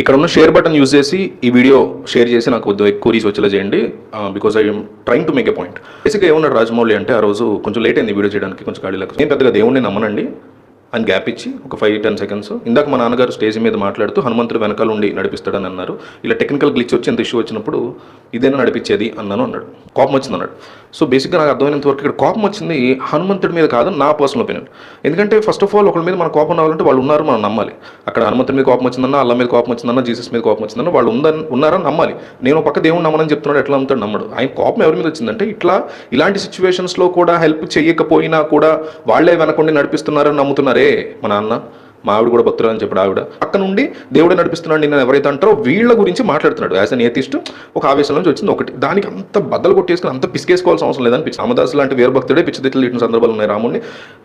ఇక్కడ ఉన్న share button use చేసి ఈ వీడియో షేర్ చేసి నాకు కొద్దిగా ఎక్కువ రీచ్ వచ్చేలా చేయండి. Because I trying to make a point బేసిక్గా ఏమన్నాడు రాజమౌళి అంటే ఆ రోజు కొంచెం లేట్ అయింది వీడియో చేయడానికి కొంచెం ఖాళీ లేకపోతే నేను పెద్దగా దేవుడిని నమ్మనండి. అని గ్యాప్ ఇచ్చి ఒక ఫైవ్ టెన్ సెకండ్స్ ఇందాక మా నాన్నగారు స్టేజ్ మీద మాట్లాడుతూ హనుమంతుడు వెనకాల ఉండి నడిపిస్తాడని అన్నారు. ఇలా టెక్నికల్ గ్లిచ్ వచ్చి ఎంత ఇష్యూ వచ్చినప్పుడు ఇదేనా నడిపించేది అన్నాను అన్నాడు. కోపం వచ్చింది అన్నాడు. సో బేసిక్గా నాకు అర్థమైనంత వరకు ఇక్కడ కోపం వచ్చింది హనుమంతుడి మీద కాదు నా పర్సనల్ ఒపీనియన్ ఎందుకంటే ఫస్ట్ ఆఫ్ ఆల్ ఒకరి మీద మన కోపం రావాలంటే వాళ్ళు ఉన్నారు మనం నమ్మాలి. అక్కడ హనుమంతుడి మీద కోపం వచ్చిందన్నా అల్లా మీద కోపం వచ్చిందన్నా జీసస్ మీద కోపం వచ్చిందన్నా వాళ్ళు ఉందని ఉన్నారని నమ్మాలి. నేను పక్క దేవుడు నమ్మనని చెప్తున్నాడు ఎట్లా నమ్ముతాడు నమ్మడు. ఆయన కోపం ఎవరి మీద వచ్చిందంటే ఇట్లా ఇలాంటి సిచ్యువేషన్స్లో కూడా హెల్ప్ చేయకపోయినా కూడా వాళ్ళే వెనకుండి నడిపిస్తున్నారని నమ్ముతున్నారు మా నాన్న? మా ఆవిడ కూడా భక్తురాలని అని చెప్పాడు ఆవిడ. అక్కడ నుండి దేవుడే నడిపిస్తున్నాడు నేను ఎవరైతే అంటారో వీళ్ళ గురించి మాట్లాడుతున్నాడు. యాజ్ అన్ ఏతిస్ట్ ఒక ఆవేశం నుంచి వచ్చింది ఒకటి. దానికి అంత బద్దలు కొట్టేసుకుని అంత పిసికేసుకోవాల్సిన అవసరం లేదని రామదాసు లాంటి వేరే భక్తుడే పిచ్చిదిట్లు ఇచ్చిన సందర్భాలు ఉన్నాయి రాముడిని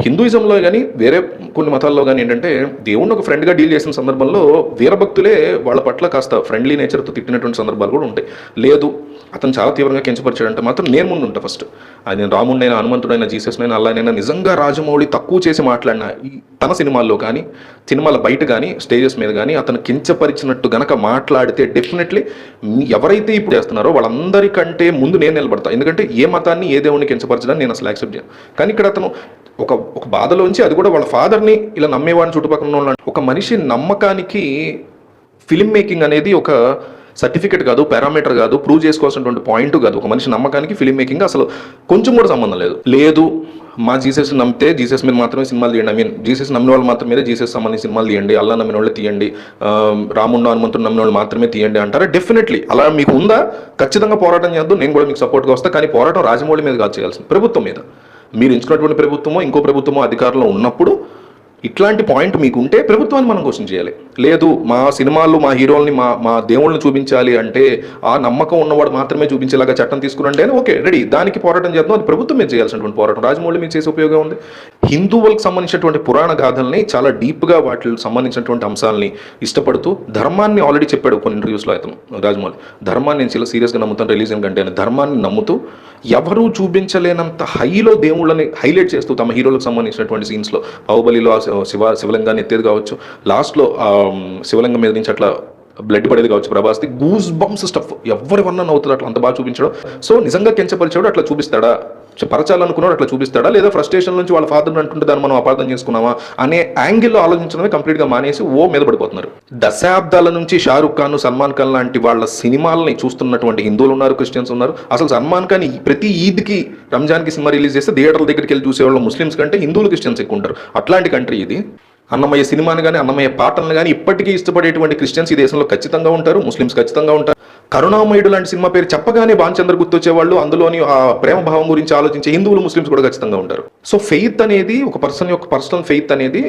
హిందూయిజంలో కానీ వేరే కొన్ని మతాల్లో కానీ ఏంటంటే దేవుడిని ఒక ఫ్రెండ్గా డీల్ చేసిన సందర్భంలో వీరభక్తులే వాళ్ళ పట్ల కాస్త ఫ్రెండ్లీ నేచర్తో తిట్టినటువంటి సందర్భాలు కూడా ఉంటాయి. లేదు అతను చాలా తీవ్రంగా కించపరిచాడంటే మాత్రం నేను ముందు ఉంటా ఫస్ట్ అది నేను రాముడినైనా హనుమంతుడైనా జీసస్నైనా అల్లానైనా నిజంగా రాజమౌళి తక్కువ చేసి మాట్లాడిన ఈ తన సినిమాల్లో కానీ సినిమాల బయట కానీ స్టేజెస్ మీద కానీ అతను కించపరిచినట్టు గనక మాట్లాడితే డెఫినెట్లీ ఎవరైతే ఇప్పుడు చేస్తున్నారో వాళ్ళందరికంటే ముందు నేను నిలబడతా. ఎందుకంటే ఏ మతాన్ని ఏ దేవుని కించపరచడానికి నేను అసలు యాక్సెప్ట్ చేయను. కానీ ఇక్కడ అతను ఒక ఒక బాధలోంచి అది కూడా వాళ్ళ ఫాదర్ని ఇలా నమ్మేవాడిని చుట్టుపక్కల ఉన్న ఒక మనిషి నమ్మకానికి ఫిల్మ్ మేకింగ్ అనేది ఒక సర్టిఫికెట్ కాదు పారామీటర్ కాదు ప్రూవ్ చేసుకోవాల్సినటువంటి పాయింట్ కాదు. ఒక మనిషి నమ్మకానికి ఫిల్మ్ మేకింగ్ అసలు కొంచెం కూడా సంబంధం లేదు. లేదు మా జీసస్ నమ్మితే జీసస్ మీద మాత్రమే సినిమాలు తీయండి. ఐ మీన్ జీసస్ నమ్మిన వాళ్ళు మాత్రమే జీసస్ సంబంధించిన సినిమాలు తీయండి. అల్లా నమ్మిన వాళ్ళు తీయండి. రాముడు హనుమంతుడు నమ్మిన వాళ్ళు మాత్రమే తీయండి అంటారా? డెఫినెట్లీ అలా మీకు ఉందా? ఖచ్చితంగా పోరాటం చేద్దాం. నేను కూడా మీకు సపోర్ట్గా వస్తా. కానీ పోరాటం రాజమౌళి మీద కాదు చేయాల్సింది. ప్రభుత్వం మీద. మీరు ఎంచుకున్నటువంటి ప్రభుత్వమో ఇంకో ప్రభుత్వమో అధికారంలో ఉన్నప్పుడు ఇట్లాంటి పాయింట్ మీకు ఉంటే ప్రభుత్వాన్ని మనం క్వశ్చన్ చేయాలి. లేదు మా సినిమాల్లో మా హీరోల్ని మా మా దేవుళ్ళని చూపించాలి అంటే ఆ నమ్మకం ఉన్నవాడు మాత్రమే చూపించేలాగా చట్టం తీసుకురండి అని ఓకే రెడీ. దానికి పోరాటం చేద్దాం. అది ప్రభుత్వం మీద చేయాల్సినటువంటి పోరాటం. రాజమౌళి మీద చేసే ఉపయోగం ఉంది. హిందువులకు సంబంధించినటువంటి పురాణ గాథల్ని చాలా డీప్గా వాటికి సంబంధించినటువంటి అంశాలని ఇష్టపడుతూ ధర్మాన్ని ఆల్రెడీ చెప్పాడు కొన్ని ఇంటర్వ్యూస్లో అతను రాజమౌళి. ధర్మాన్ని నేను చాలా సీరియస్గా నమ్ముతాను రిలీజియన్ కంటే అని. ధర్మాన్ని నమ్ముతూ ఎవరూ చూపించలేనంత హైలో దేవుళ్ళని హైలైట్ చేస్తూ తమ హీరోలకు సంబంధించినటువంటి సీన్స్లో బాహుబలిలో శివ శివలింగాన్ని ఎత్తేది కావచ్చు లాస్ట్లో శివలింగం మీద నుంచి అట్లా బ్లడ్ పడేది కావచ్చు ప్రభాస్ది గూస్ బంప్స్ స్టఫ్. ఎవరి వల్ల నవ్వుతుంది అట్లా అంత బాగా చూపించడం. సో నిజంగా కెంచపరిచాడు అట్లా చూపిస్తాడా? పరచాలనుకున్నాడు అట్లా చూపిస్తాడా? లేదా ఫ్రస్ట్రేషన్ నుంచి వాళ్ళ ఫాదర్ అంటుంటే దాన్ని మనం అపార్థం చేసుకున్నామా? అనే యాంగిల్లో ఆలోచించడమే కంప్లీట్గా మానేసి ఓ మీద పడిపోతున్నారు. దశాబ్దాల నుంచి షారుఖ్ ఖాన్ సల్మాన్ ఖాన్ లాంటి వాళ్ళ సినిమాలని చూస్తున్నటువంటి హిందువులు ఉన్నారు క్రిస్టియన్స్ ఉన్నారు. అసలు సల్మాన్ ఖాన్ ఈ ప్రతి ఈద్కి రంజాన్కి సినిమా రిలీజ్ చేస్తే థియేటర్ల దగ్గరికి వెళ్ళి చూసేవాళ్ళు ముస్లిమ్స్ కంటే హిందువులు క్రిస్టియన్స్ ఎక్కువ ఉంటారు. అట్లాంటి కంట్రీ ఇది. అన్నమయ్య సినిమాని కానీ అన్నమయ్య పాటలను కానీ ఇప్పటికీ ఇష్టపడేటువంటి క్రిస్టియన్స్ ఈ దేశంలో ఖచ్చితంగా ఉంటారు ముస్లిమ్స్ ఖచ్చితంగా ఉంటారు. కరుణామయుడు లాంటి సినిమా పేరు చెప్పగానే బాణచంద్ర గుర్తొచ్చేవాళ్ళు. అందులోని ఆ ప్రేమ భావం గురించి ఆలోచించే హిందువులు ముస్లిమ్స్ కూడా ఖచ్చితంగా ఉంటారు. సో ఫెయిత్ అనేది ఒక పర్సన్ యొక్క పర్సనల్ ఫెయిత్ అనేది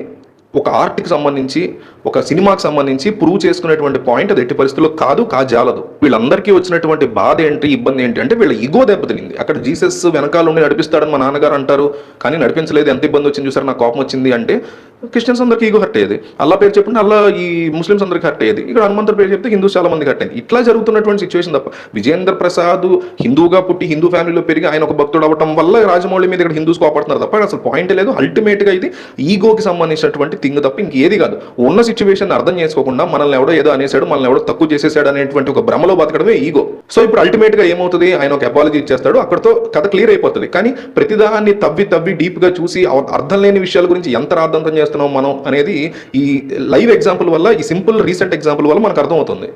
ఒక ఆర్ట్కి సంబంధించి ఒక సినిమాకి సంబంధించి ప్రూవ్ చేసుకునేటువంటి పాయింట్ అది ఎట్టి పరిస్థితుల్లో కాదు కాజాలదు వీళ్ళందరికీ వచ్చినటువంటి బాధ ఏంటి ఇబ్బంది ఏంటి అంటే వీళ్ళ ఈగో దెబ్బతినింది అక్కడ జీసస్ వెనకాల ఉండి నడిపిస్తాడని మా నాన్నగారు అంటారు కానీ నడిపించలేదు ఎంత ఇబ్బంది వచ్చింది చూసారు నా కోపం వచ్చింది అంటే క్రిస్టియన్స్ అందరికి ఈగో హర్ట్ అయ్యేది. అల్లా పేరు చెప్పండి అల్లా ఈ ముస్లిమ్స్ అందరికి హర్ట్ అయ్యేది. ఇక్కడ హనుమంతుడి పేరు చెప్తే హిందూస్ చాలా మందికి హర్ట్ అయింది ఇట్లా జరుగుతున్నటువంటి సిచ్యువేషన్ తప్ప. విజయేంద్ర ప్రసాద్ హిందూగా పుట్టి హిందూ ఫ్యామిలీలో పెరిగి ఆయన ఒక భక్తుడు అవ్వటం వల్ల రాజమౌళి మీద ఇక్కడ హిందూస్ కోపడుతున్నారు తప్ప అసలు పాయింట్ లేదు. అల్టిమేట్గా ఇది ఈగోకి సంబంధించినటువంటి థింగ్ తప్ప ఇంకేది కాదు. ఉన్న సిచ్యువేషన్ అర్థం చేసుకోకుండా మనల్ని ఎవడో ఏదో అనేసాడు మనల్ని ఎవడో తక్కువ చేసేసాడు అనేటువంటి ఒక భ్రమలో బతకడమే ఈగో సో ఇప్పుడు అల్టిమేట్గా ఏమవుతుంది? ఆయన ఒక అపాలజీ ఇచ్చేస్తాడు. అక్కడతో కథ క్లియర్ అయిపోతుంది. కానీ ప్రతిదాన్ని తవ్వి తవ్వి డీప్గా చూసి అర్థం లేని విషయాల గురించి ఎంత రాద్ధాంతం చేస్తున్నాం మనం అనేది ఈ లైవ్ ఎగ్జాంపుల్ వల్ల ఈ సింపుల్ రీసెంట్ ఎగ్జాంపుల్ వల్ల మనకు అర్థమవుతుంది.